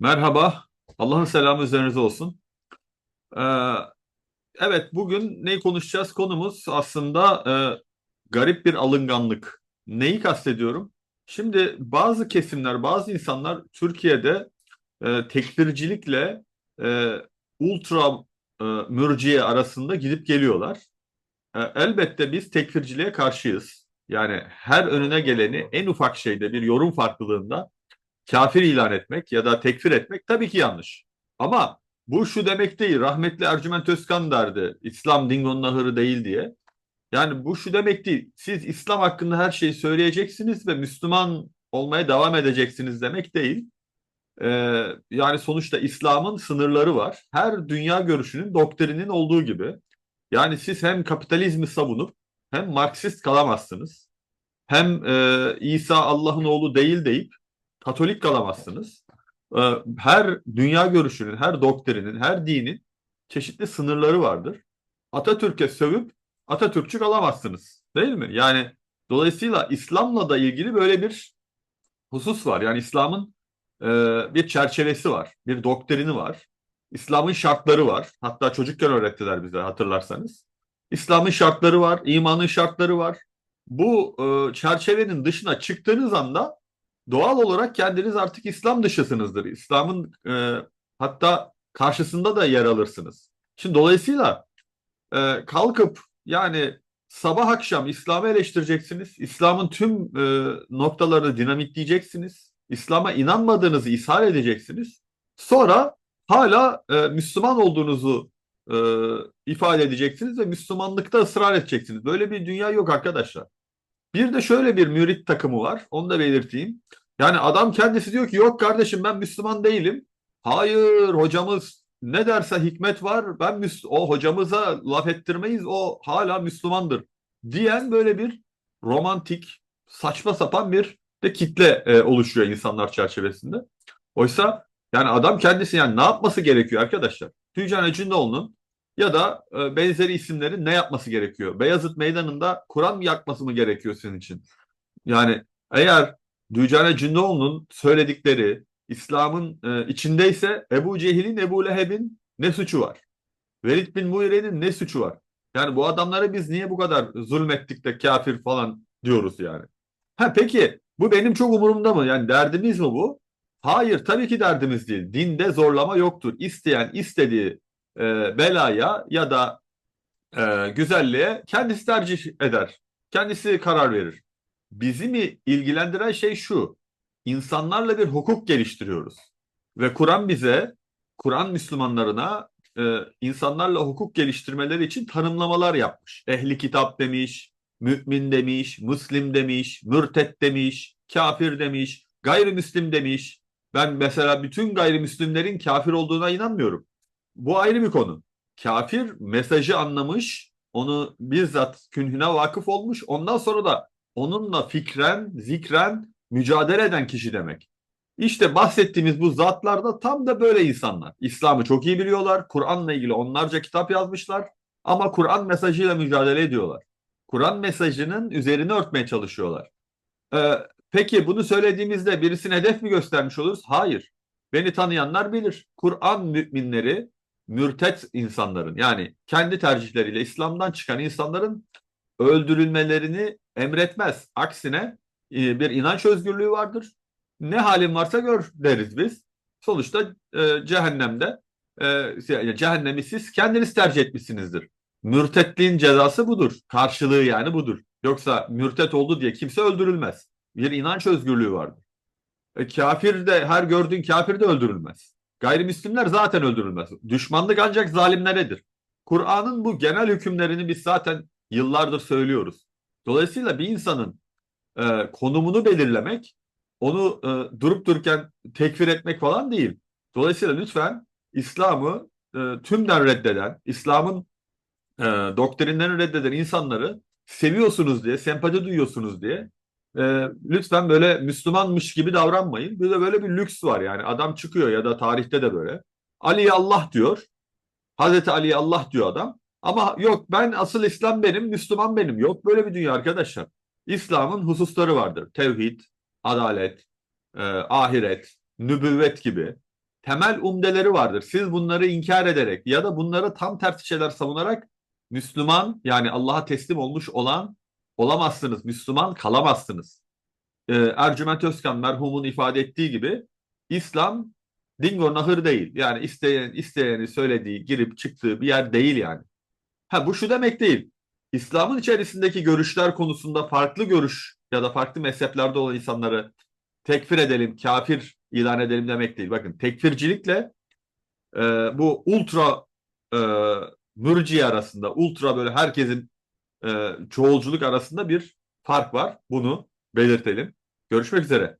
Merhaba, Allah'ın selamı üzerinize olsun. Ee, evet, bugün neyi konuşacağız? Konumuz aslında e, garip bir alınganlık. Neyi kastediyorum? Şimdi bazı kesimler, bazı insanlar Türkiye'de e, tekfircilikle e, ultra e, mürciye arasında gidip geliyorlar. E, elbette biz tekfirciliğe karşıyız. Yani her önüne geleni en ufak şeyde bir yorum farklılığında kafir ilan etmek ya da tekfir etmek tabii ki yanlış. Ama bu şu demek değil. Rahmetli Ercüment Özkan derdi. İslam dingonun ahırı değil diye. Yani bu şu demek değil. Siz İslam hakkında her şeyi söyleyeceksiniz ve Müslüman olmaya devam edeceksiniz demek değil. Ee, yani sonuçta İslam'ın sınırları var. Her dünya görüşünün, doktrinin olduğu gibi. Yani siz hem kapitalizmi savunup hem Marksist kalamazsınız. Hem e, İsa Allah'ın oğlu değil deyip Katolik kalamazsınız. Ee, her dünya görüşünün, her doktrinin, her dinin çeşitli sınırları vardır. Atatürk'e sövüp Atatürkçü kalamazsınız. Değil mi? Yani dolayısıyla İslam'la da ilgili böyle bir husus var. Yani İslam'ın e, bir çerçevesi var, bir doktrini var. İslam'ın şartları var. Hatta çocukken öğrettiler bize hatırlarsanız. İslam'ın şartları var, imanın şartları var. Bu e, çerçevenin dışına çıktığınız anda doğal olarak kendiniz artık İslam dışısınızdır. İslam'ın e, hatta karşısında da yer alırsınız. Şimdi dolayısıyla e, kalkıp yani sabah akşam İslam'ı eleştireceksiniz. İslam'ın tüm e, noktalarını dinamitleyeceksiniz. İslam'a inanmadığınızı ishal edeceksiniz. Sonra hala e, Müslüman olduğunuzu e, ifade edeceksiniz ve Müslümanlıkta ısrar edeceksiniz. Böyle bir dünya yok arkadaşlar. Bir de şöyle bir mürit takımı var. Onu da belirteyim. Yani adam kendisi diyor ki yok kardeşim ben Müslüman değilim. Hayır hocamız ne derse hikmet var. Ben Müs o hocamıza laf ettirmeyiz. O hala Müslümandır. Diyen böyle bir romantik, saçma sapan bir de kitle e, oluşuyor insanlar çerçevesinde. Oysa yani adam kendisi yani ne yapması gerekiyor arkadaşlar? Tüccan Ecinoğlu'nun ya da e, benzeri isimlerin ne yapması gerekiyor? Beyazıt Meydanı'nda Kur'an mı yakması mı gerekiyor senin için? Yani eğer Dücane Cündoğlu'nun söyledikleri İslam'ın e, içindeyse Ebu Cehil'in, Ebu Leheb'in ne suçu var? Velid bin Muire'nin ne suçu var? Yani bu adamlara biz niye bu kadar zulmettik de kafir falan diyoruz yani? Ha peki bu benim çok umurumda mı? Yani derdimiz mi bu? Hayır tabii ki derdimiz değil. Dinde zorlama yoktur. İsteyen istediği e, belaya ya da e, güzelliğe kendisi tercih eder. Kendisi karar verir. Bizi mi ilgilendiren şey şu. İnsanlarla bir hukuk geliştiriyoruz. Ve Kur'an bize, Kur'an Müslümanlarına e, insanlarla hukuk geliştirmeleri için tanımlamalar yapmış. Ehli kitap demiş, mümin demiş, Müslim demiş, mürtet demiş, kafir demiş, gayrimüslim demiş. Ben mesela bütün gayrimüslimlerin kafir olduğuna inanmıyorum. Bu ayrı bir konu. Kafir mesajı anlamış, onu bizzat künhüne vakıf olmuş. Ondan sonra da onunla fikren, zikren mücadele eden kişi demek. İşte bahsettiğimiz bu zatlar da tam da böyle insanlar. İslam'ı çok iyi biliyorlar. Kur'an'la ilgili onlarca kitap yazmışlar. Ama Kur'an mesajıyla mücadele ediyorlar. Kur'an mesajının üzerine örtmeye çalışıyorlar. Ee, peki bunu söylediğimizde birisine hedef mi göstermiş oluruz? Hayır. Beni tanıyanlar bilir. Kur'an müminleri mürtet insanların yani kendi tercihleriyle İslam'dan çıkan insanların öldürülmelerini emretmez. Aksine e, bir inanç özgürlüğü vardır. Ne halin varsa gör deriz biz. Sonuçta e, cehennemde e, cehennemi siz kendiniz tercih etmişsinizdir. Mürtetliğin cezası budur. Karşılığı yani budur. Yoksa mürtet oldu diye kimse öldürülmez. Bir inanç özgürlüğü vardır. E, kafir de her gördüğün kafir de öldürülmez. Gayrimüslimler zaten öldürülmez. Düşmanlık ancak zalimleredir. Kur'an'ın bu genel hükümlerini biz zaten yıllardır söylüyoruz. Dolayısıyla bir insanın e, konumunu belirlemek, onu e, durup dururken tekfir etmek falan değil. Dolayısıyla lütfen İslam'ı e, tümden reddeden, İslam'ın e, doktrinlerini reddeden insanları seviyorsunuz diye, sempati duyuyorsunuz diye e, lütfen böyle Müslümanmış gibi davranmayın. Bir de böyle bir lüks var yani. Adam çıkıyor ya da tarihte de böyle. Ali Allah diyor. Hazreti Ali Allah diyor adam. Ama yok ben asıl İslam benim, Müslüman benim. Yok böyle bir dünya arkadaşlar. İslam'ın hususları vardır. Tevhid, adalet, e, ahiret, nübüvvet gibi. temel umdeleri vardır. Siz bunları inkar ederek ya da bunları tam tersi şeyler savunarak Müslüman yani Allah'a teslim olmuş olan olamazsınız. Müslüman kalamazsınız. Ee, Ercüment Özkan merhumun ifade ettiği gibi İslam dingo nahır değil. Yani isteyen isteyeni söylediği, girip çıktığı bir yer değil yani. Ha bu şu demek değil. İslam'ın içerisindeki görüşler konusunda farklı görüş ya da farklı mezheplerde olan insanları tekfir edelim, kafir ilan edelim demek değil. Bakın tekfircilikle e, bu ultra e, mürciye arasında, ultra böyle herkesin e, çoğulculuk arasında bir fark var. Bunu belirtelim. Görüşmek üzere.